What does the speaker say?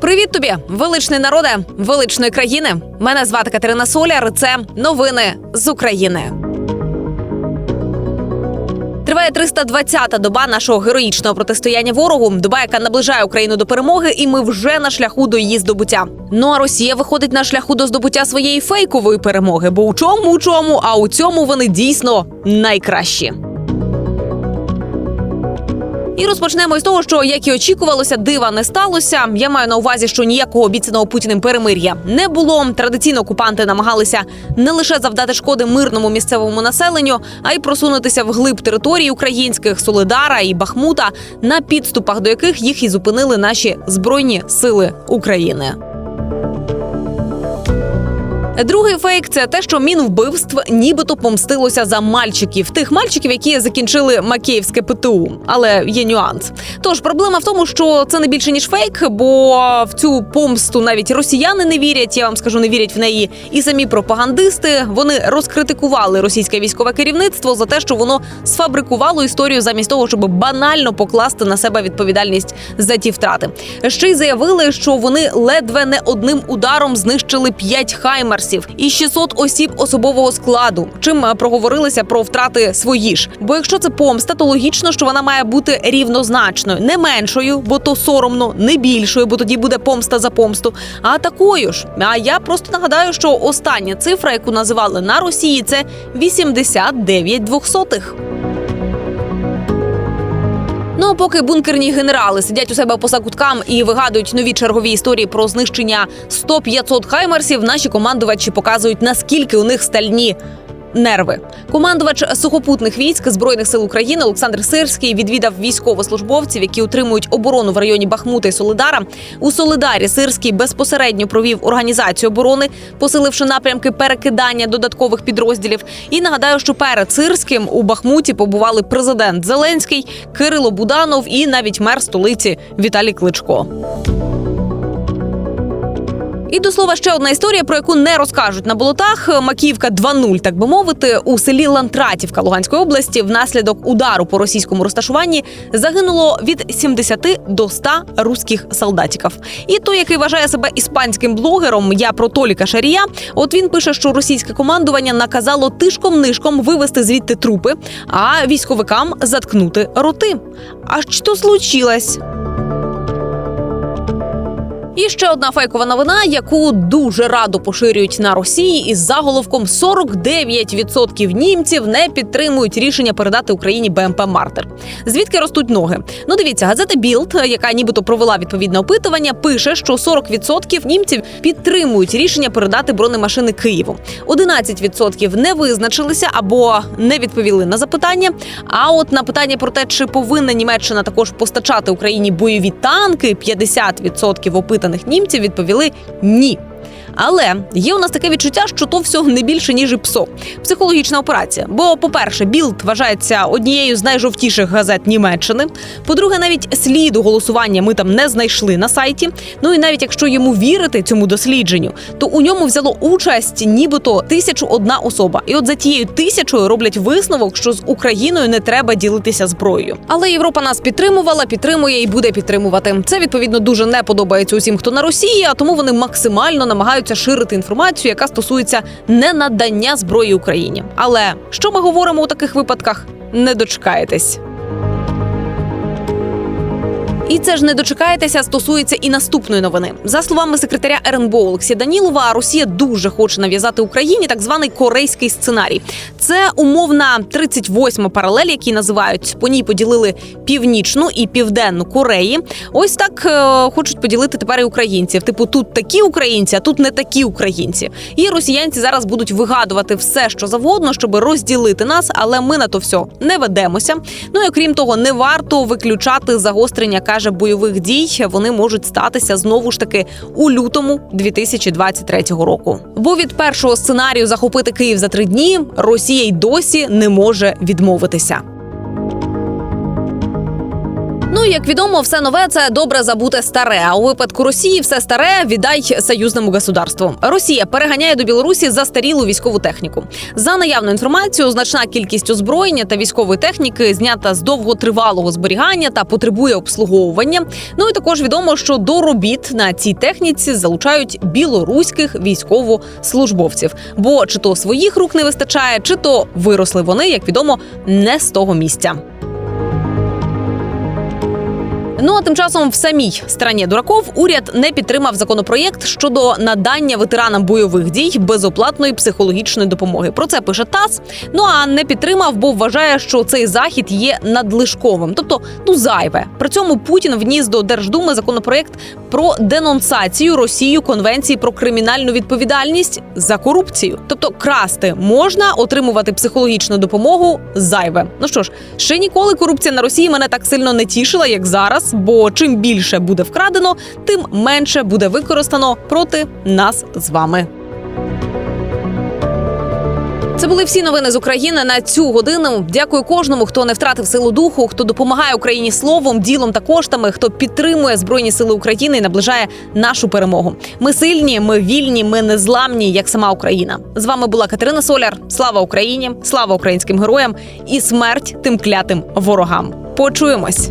Привіт тобі, величний народе, величної країни. Мене звати Катерина Соляр. Це новини з України. Триває 320-та доба нашого героїчного протистояння ворогу. Доба, яка наближає Україну до перемоги, і ми вже на шляху до її здобуття. Ну а Росія виходить на шляху до здобуття своєї фейкової перемоги. Бо у чому у чому, а у цьому вони дійсно найкращі. І розпочнемо із того, що як і очікувалося, дива не сталося. Я маю на увазі, що ніякого обіцяного путіним перемир'я не було. Традиційно окупанти намагалися не лише завдати шкоди мирному місцевому населенню, а й просунутися вглиб території українських Солидара і Бахмута, на підступах до яких їх і зупинили наші збройні сили України. Другий фейк це те, що мінвбивств нібито помстилося за мальчиків, тих мальчиків, які закінчили Макіївське ПТУ. Але є нюанс. Тож проблема в тому, що це не більше ніж фейк, бо в цю помсту навіть росіяни не вірять. Я вам скажу, не вірять в неї. І самі пропагандисти вони розкритикували російське військове керівництво за те, що воно сфабрикувало історію замість того, щоб банально покласти на себе відповідальність за ті втрати. Ще й заявили, що вони ледве не одним ударом знищили 5 хаймерсів і 600 осіб особового складу. Чим проговорилися про втрати свої ж. Бо якщо це помста, то логічно, що вона має бути рівнозначною, не меншою, бо то соромно, не більшою, бо тоді буде помста за помсту, а такою ж. А я просто нагадаю, що остання цифра, яку називали на Росії, це 89 двохсотих. Ну, поки бункерні генерали сидять у себе по сакуткам і вигадують нові чергові історії про знищення 100-500 хаймерсів, наші командувачі показують наскільки у них стальні. Нерви командувач сухопутних військ збройних сил України Олександр Сирський відвідав військовослужбовців, які утримують оборону в районі Бахмута і Солидара. У Солидарі Сирський безпосередньо провів організацію оборони, посиливши напрямки перекидання додаткових підрозділів. І нагадаю, що перед Сирським у Бахмуті побували президент Зеленський, Кирило Буданов і навіть мер столиці Віталій Кличко. І до слова ще одна історія, про яку не розкажуть на болотах. Макіївка 2.0, так би мовити, у селі Лантратівка Луганської області внаслідок удару по російському розташуванні загинуло від 70 до 100 руських солдатиків. І той, який вважає себе іспанським блогером, я про Толіка Шарія. От він пише, що російське командування наказало тишком-нишком вивести звідти трупи, а військовикам заткнути роти. А що случилось? І ще одна фейкова новина, яку дуже радо поширюють на Росії, із заголовком 49% німців не підтримують рішення передати Україні БМП Мартер. Звідки ростуть ноги? Ну дивіться, газета Білд, яка нібито провела відповідне опитування, пише, що 40% німців підтримують рішення передати бронемашини Києву. 11% не визначилися або не відповіли на запитання. А от на питання про те, чи повинна Німеччина також постачати Україні бойові танки, 50% опитаних німців відповіли ні. Але є у нас таке відчуття, що то все не більше ніж і ПСО. Психологічна операція. Бо, по-перше, Білд вважається однією з найжовтіших газет Німеччини. По-друге, навіть сліду голосування ми там не знайшли на сайті. Ну і навіть якщо йому вірити цьому дослідженню, то у ньому взяло участь нібито тисячу одна особа. І от за тією тисячою роблять висновок, що з Україною не треба ділитися зброєю. Але Європа нас підтримувала, підтримує і буде підтримувати. Це відповідно дуже не подобається усім, хто на Росії, а тому вони максимально намагаються ширити інформацію, яка стосується ненадання зброї Україні. Але що ми говоримо у таких випадках? Не дочекаєтесь. І це ж не дочекаєтеся, стосується і наступної новини. За словами секретаря РНБО Олексія Данілова, Росія дуже хоче нав'язати Україні так званий корейський сценарій. Це умовна 38-ма паралель, які називають по ній поділили північну і південну Кореї. Ось так е, хочуть поділити тепер і українців. Типу, тут такі українці, а тут не такі українці. І росіянці зараз будуть вигадувати все, що завгодно, щоб розділити нас, але ми на то все не ведемося. Ну і окрім того, не варто виключати загострення каже бойових дій. Вони можуть статися знову ж таки у лютому 2023 року. Бо від першого сценарію захопити Київ за три дні Росія й досі не може відмовитися. Ну як відомо, все нове це добре забуте старе. А у випадку Росії все старе віддай союзному государству. Росія переганяє до Білорусі застарілу військову техніку. За наявною інформацією, значна кількість озброєння та військової техніки знята з довготривалого зберігання та потребує обслуговування. Ну і також відомо, що до робіт на цій техніці залучають білоруських військовослужбовців. Бо чи то своїх рук не вистачає, чи то виросли вони, як відомо, не з того місця. Ну а тим часом в самій страні дураков уряд не підтримав законопроєкт щодо надання ветеранам бойових дій безоплатної психологічної допомоги. Про це пише ТАСС. Ну а не підтримав, бо вважає, що цей захід є надлишковим, тобто ну зайве. При цьому Путін вніс до Держдуми законопроєкт про денонсацію Росією конвенції про кримінальну відповідальність за корупцію. Тобто красти можна отримувати психологічну допомогу зайве. Ну що ж, ще ніколи корупція на Росії мене так сильно не тішила, як зараз. Бо чим більше буде вкрадено, тим менше буде використано проти нас з вами. Це були всі новини з України на цю годину. Дякую кожному, хто не втратив силу духу, хто допомагає Україні словом, ділом та коштами, хто підтримує збройні сили України і наближає нашу перемогу. Ми сильні, ми вільні, ми незламні, як сама Україна. З вами була Катерина Соляр. Слава Україні! Слава українським героям і смерть тим клятим ворогам. Почуємось.